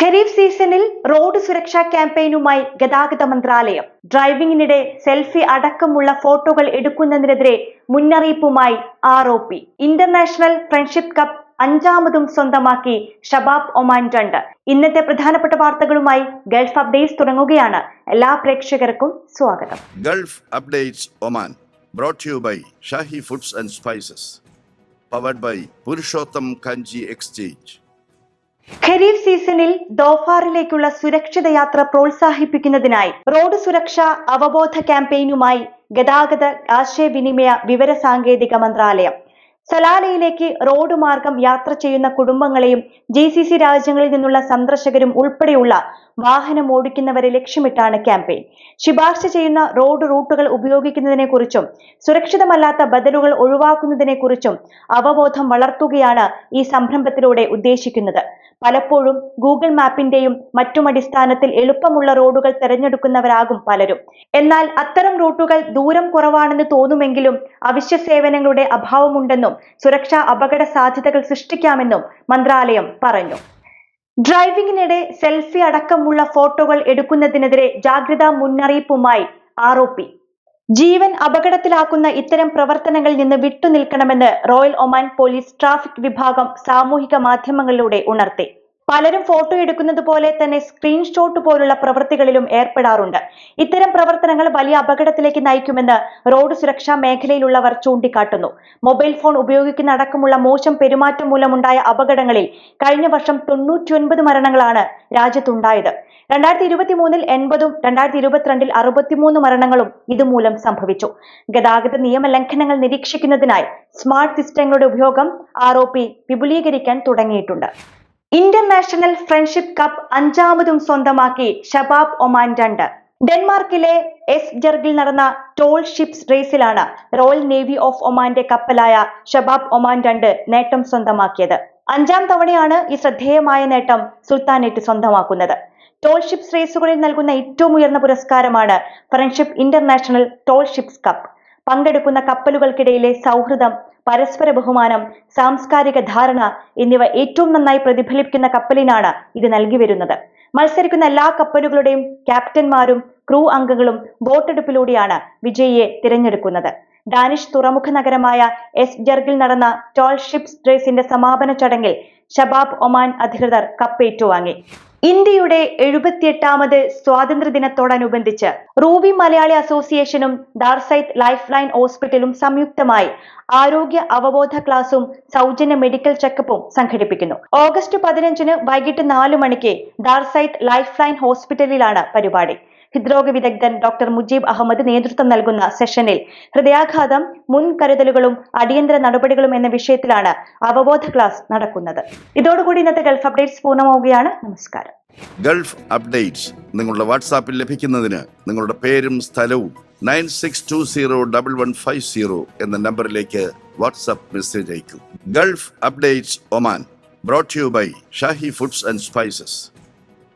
ഖരീഫ് സീസണിൽ റോഡ് സുരക്ഷാ ക്യാമ്പയിനുമായി ഗതാഗത മന്ത്രാലയം. ഡ്രൈവിംഗിനിടെ സെൽഫി അടക്കമുള്ള ഫോട്ടോകൾ എടുക്കുന്നതിനെതിരെ മുന്നറിയിപ്പുമായി R O P. International friendship cup അഞ്ചാമതും സ്വന്തമാക്കി ഷബാബ് ഒമാൻ രണ്ട്. ഇന്നത്തെ പ്രധാനപ്പെട്ട വാർത്തകളുമായി ഗൾഫ് അപ്ഡേറ്റ്സ് തുടങ്ങുകയാണ്. എല്ലാ പ്രേക്ഷകർക്കും സ്വാഗതം. Gulf updates Oman brought you by Shahi foods and spices powered by Purushottam Kanji Exchange. ഖരീഫ് സീസണിൽ ദോഫാറിലേക്കുള്ള സുരക്ഷിത യാത്ര പ്രോത്സാഹിപ്പിക്കുന്നതിനായി റോഡ് സുരക്ഷ അവബോധ ക്യാമ്പയിനുമായി ഗതാഗത ആശയവിനിമയ വിവര സാങ്കേതിക മന്ത്രാലയം. സലാലയിലേക്ക് റോഡ് മാർഗം യാത്ര ചെയ്യുന്ന കുടുംബങ്ങളെയും ജി സി സി രാജ്യങ്ങളിൽ നിന്നുള്ള സന്ദർശകരും ഉൾപ്പെടെയുള്ള വാഹനം ഓടിക്കുന്നവരെ ലക്ഷ്യമിട്ടാണ് ക്യാമ്പയിൻ. ശുപാർശ ചെയ്യുന്ന റോഡ് റൂട്ടുകൾ ഉപയോഗിക്കുന്നതിനെ കുറിച്ചും സുരക്ഷിതമല്ലാത്ത ബദലുകൾ ഒഴിവാക്കുന്നതിനെ കുറിച്ചും അവബോധം വളർത്തുകയാണ് ഈ സംരംഭത്തിലൂടെ ഉദ്ദേശിക്കുന്നത്. പലപ്പോഴും ഗൂഗിൾ മാപ്പിന്റെയും മറ്റും അടിസ്ഥാനത്തിൽ എളുപ്പമുള്ള റോഡുകൾ തിരഞ്ഞെടുക്കുന്നവരാകും പലരും. എന്നാൽ അത്തരം റൂട്ടുകൾ ദൂരം കുറവാണെന്ന് തോന്നുമെങ്കിലും അവശ്യ സേവനങ്ങളുടെ അഭാവമുണ്ടെന്നും സുരക്ഷാ അപകട സാധ്യതകൾ സൃഷ്ടിക്കാമെന്നും മന്ത്രാലയം പറഞ്ഞു. ഡ്രൈവിംഗിനിടെ സെൽഫി അടക്കമുള്ള ഫോട്ടോകൾ എടുക്കുന്നതിനെതിരെ ജാഗ്രതാ മുന്നറിയിപ്പുമായി ആർ ജീവൻ അപകടത്തിലാക്കുന്ന ഇത്തരം പ്രവർത്തനങ്ങളിൽ നിന്ന് വിട്ടുനിൽക്കണമെന്ന് റോയൽ ഒമാൻ പോലീസ് ട്രാഫിക് വിഭാഗം സാമൂഹിക മാധ്യമങ്ങളിലൂടെ ഉണർത്തി. പലരും ഫോട്ടോ എടുക്കുന്നത് പോലെ തന്നെ സ്ക്രീൻഷോട്ട് പോലുള്ള പ്രവൃത്തികളിലും ഏർപ്പെടാറുണ്ട്. ഇത്തരം പ്രവർത്തനങ്ങൾ വലിയ അപകടത്തിലേക്ക് നയിക്കുമെന്ന് റോഡ് സുരക്ഷാ മേഖലയിലുള്ളവർ ചൂണ്ടിക്കാട്ടുന്നു. മൊബൈൽ ഫോൺ ഉപയോഗിക്കുന്ന അടക്കമുള്ള മോശം പെരുമാറ്റം മൂലമുണ്ടായ അപകടങ്ങളിൽ കഴിഞ്ഞ വർഷം തൊണ്ണൂറ്റിയൊൻപത് മരണങ്ങളാണ് രാജ്യത്തുണ്ടായത്. രണ്ടായിരത്തി ഇരുപത്തി മൂന്നിൽ എൺപതും രണ്ടായിരത്തി ഇരുപത്തിരണ്ടിൽ അറുപത്തിമൂന്ന് മരണങ്ങളും ഇതുമൂലം സംഭവിച്ചു. ഗതാഗത നിയമലംഘനങ്ങൾ നിരീക്ഷിക്കുന്നതിനായി സ്മാർട്ട് സിസ്റ്റങ്ങളുടെ ഉപയോഗം ആർ പി വിപുലീകരിക്കാൻ തുടങ്ങിയിട്ടുണ്ട്. ഇന്റർനാഷണൽ ഫ്രണ്ട്ഷിപ്പ് കപ്പ് അഞ്ചാമതും സ്വന്തമാക്കി ഷബാബ് ഒമാൻ രണ്ട്. ഡെൻമാർക്കിലെ എസ് ജർഗിൽ നടന്ന ടോൾ ഷിപ്സ് റേസിലാണ് റോയൽ നേവി ഓഫ് ഒമാന്റെ കപ്പലായ ഷബാബ് ഒമാൻ രണ്ട് നേട്ടം സ്വന്തമാക്കിയത്. അഞ്ചാം തവണയാണ് ഈ ശ്രദ്ധേയമായ നേട്ടം സുൽത്താനേറ്റ് സ്വന്തമാക്കുന്നത്. ടോൾ ഷിപ്സ് റേസുകളിൽ നൽകുന്ന ഏറ്റവും ഉയർന്ന പുരസ്കാരമാണ് friendship international tall ships cup പങ്കെടുക്കുന്ന കപ്പലുകൾക്കിടയിലെ സൗഹൃദം പരസ്പര ബഹുമാനം സാംസ്കാരിക ധാരണ എന്നിവ ഏറ്റവും നന്നായി പ്രതിഫലിപ്പിക്കുന്ന കപ്പലിനാണ് ഇത് നൽകി വരുന്നത്. മത്സരിക്കുന്ന എല്ലാ കപ്പലുകളുടെയും ക്യാപ്റ്റന്മാരും ക്രൂ അംഗങ്ങളും വോട്ടെടുപ്പിലൂടെയാണ് വിജയിയെ തിരഞ്ഞെടുക്കുന്നത്. ഡാനിഷ് തുറമുഖ നഗരമായ എസ് ജർഗിൽ നടന്ന ടോൾ ഷിപ്സ് റേസിന്റെ സമാപന ചടങ്ങിൽ ഷബാബ് ഒമാൻ അധികൃതർ കപ്പ് ഏറ്റുവാങ്ങി ഇന്ത്യയുടെ എഴുപത്തിയെട്ടാമത് സ്വാതന്ത്ര്യദിനത്തോടനുബന്ധിച്ച് റൂബി മലയാളി അസോസിയേഷനും ദാർസൈത്ത് ലൈഫ് ലൈൻ ഹോസ്പിറ്റലും സംയുക്തമായി ആരോഗ്യ അവബോധ ക്ലാസും സൗജന്യ മെഡിക്കൽ ചെക്കപ്പും സംഘടിപ്പിക്കുന്നു. ഓഗസ്റ്റ് പതിനഞ്ചിന് വൈകിട്ട് നാല് മണിക്ക് ദാർസൈത്ത് ലൈഫ് ലൈൻ ഹോസ്പിറ്റലിലാണ് പരിപാടി. ഹൃദ്രോഗ വിദഗ്ധൻ ഡോക്ടർ മുജീബ് അഹമ്മദ് നേതൃത്വം നൽകുന്ന സെഷനിൽ ഹൃദയാഘാതം മുൻകരുതലുകളും അടിയന്തര നടപടികളും എന്ന വിഷയത്തിലാണ് അവബോധ ക്ലാസ് നടക്കുന്നത്. ഇതോടുകൂടി ഇന്നത്തെ ഗൾഫ് അപ്ഡേറ്റ്സ് പൂർണമാവുകയാണ്. നമസ്കാരം. ഗൾഫ് അപ്ഡേറ്റ്സ് നിങ്ങളുടെ വാട്സാപ്പിൽ ലഭിക്കുന്നതിന് നിങ്ങളുടെ പേരും സ്ഥലവും nine six two zero double one five zero എന്ന നമ്പറിലേക്ക് വാട്സാപ്പ് മെസ്സേജ് അയക്കും. Gulf updates Oman brought you by Shahi foods and spices